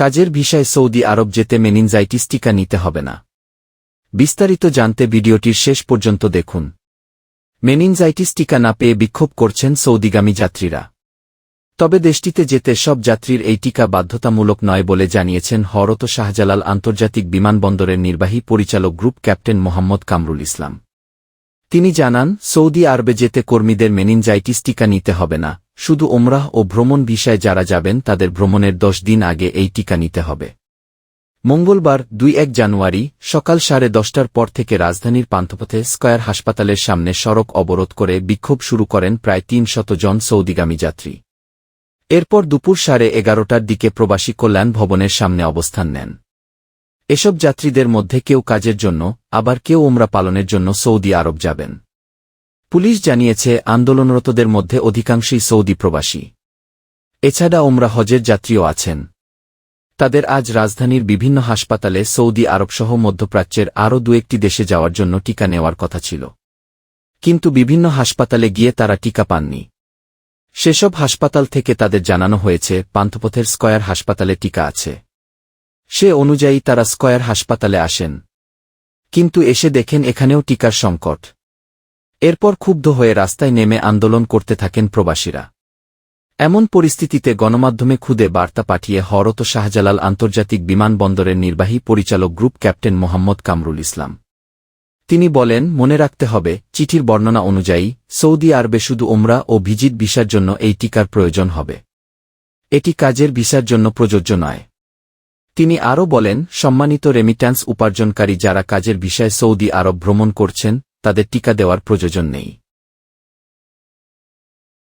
কাজের ভিসায় সৌদি আরব যেতে মেনিনজাইটিস টিকা নিতে হবে না। বিস্তারিত জানতে ভিডিওটির শেষ পর্যন্ত দেখুন। মেনিনজাইটিস টিকা না পেয়ে বিক্ষোভ করছেন সৌদিগামী যাত্রীরা। তবে দেশটিতে যেতে সব যাত্রীর এই টিকা বাধ্যতামূলক নয় বলে জানিয়েছেন হরত শাহজালাল আন্তর্জাতিক বিমানবন্দরের নির্বাহী পরিচালক গ্রুপ ক্যাপ্টেন মোহাম্মদ কামরুল ইসলাম। তিনি জানান, সৌদি আরবে যেতে কর্মীদের মেনিনজাইটিস টিকা নিতে হবে না। শুধু ওমরাহ ও ভ্রমণ বিষয়ে যারা যাবেন তাদের ভ্রমণের দশ দিন আগে এই টিকা নিতে হবে। মঙ্গলবার, দুই এক জানুয়ারি, সকাল সাড়ে দশটার পর থেকে রাজধানীর পান্থপথে স্কয়ার হাসপাতালের সামনে সড়ক অবরোধ করে বিক্ষোভ শুরু করেন প্রায় তিন জন সৌদিগামী যাত্রী। এরপর দুপুর সাড়ে এগারোটার দিকে প্রবাসী কল্যাণ ভবনের সামনে অবস্থান নেন। এসব যাত্রীদের মধ্যে কেউ কাজের জন্য, আবার কেউ ওমরা পালনের জন্য সৌদি আরব যাবেন। পুলিশ জানিয়েছে, আন্দোলনরতদের মধ্যে অধিকাংশই সৌদি প্রবাসী। এছাড়া ওমরা হজের যাত্রীও আছেন। তাদের আজ রাজধানীর বিভিন্ন হাসপাতালে সৌদি আরবসহ মধ্যপ্রাচ্যের আরও দু একটি দেশে যাওয়ার জন্য টিকা নেওয়ার কথা ছিল। কিন্তু বিভিন্ন হাসপাতালে গিয়ে তারা টিকা পাননি। সেসব হাসপাতাল থেকে তাদের জানানো হয়েছে, পান্থপথের স্কয়ার হাসপাতালে টিকা আছে। সে অনুযায়ী তারা স্কয়ার হাসপাতালে আসেন। কিন্তু এসে দেখেন এখানেও টিকার সংকট। এরপর ক্ষুব্ধ হয়ে রাস্তায় নেমে আন্দোলন করতে থাকেন প্রবাসীরা। এমন পরিস্থিতিতে গণমাধ্যমে খুদে বার্তা পাঠিয়ে হরত শাহজালাল আন্তর্জাতিক বিমানবন্দরের নির্বাহী পরিচালক গ্রুপ ক্যাপ্টেন মোহাম্মদ কামরুল ইসলাম। তিনি বলেন, মনে রাখতে হবে, চিঠির বর্ণনা অনুযায়ী, সৌদি আরবে শুধু ওমরা ও ভিজিট ভিসার জন্য এই টিকার প্রয়োজন হবে। এটি কাজের ভিসার জন্য প্রযোজ্য নয়। তিনি আরও বলেন, সম্মানিত রেমিট্যান্স উপার্জনকারী যারা কাজের বিষয়ে সৌদি আরব ভ্রমণ করছেন তাদের টিকা দেওয়ার প্রয়োজন নেই।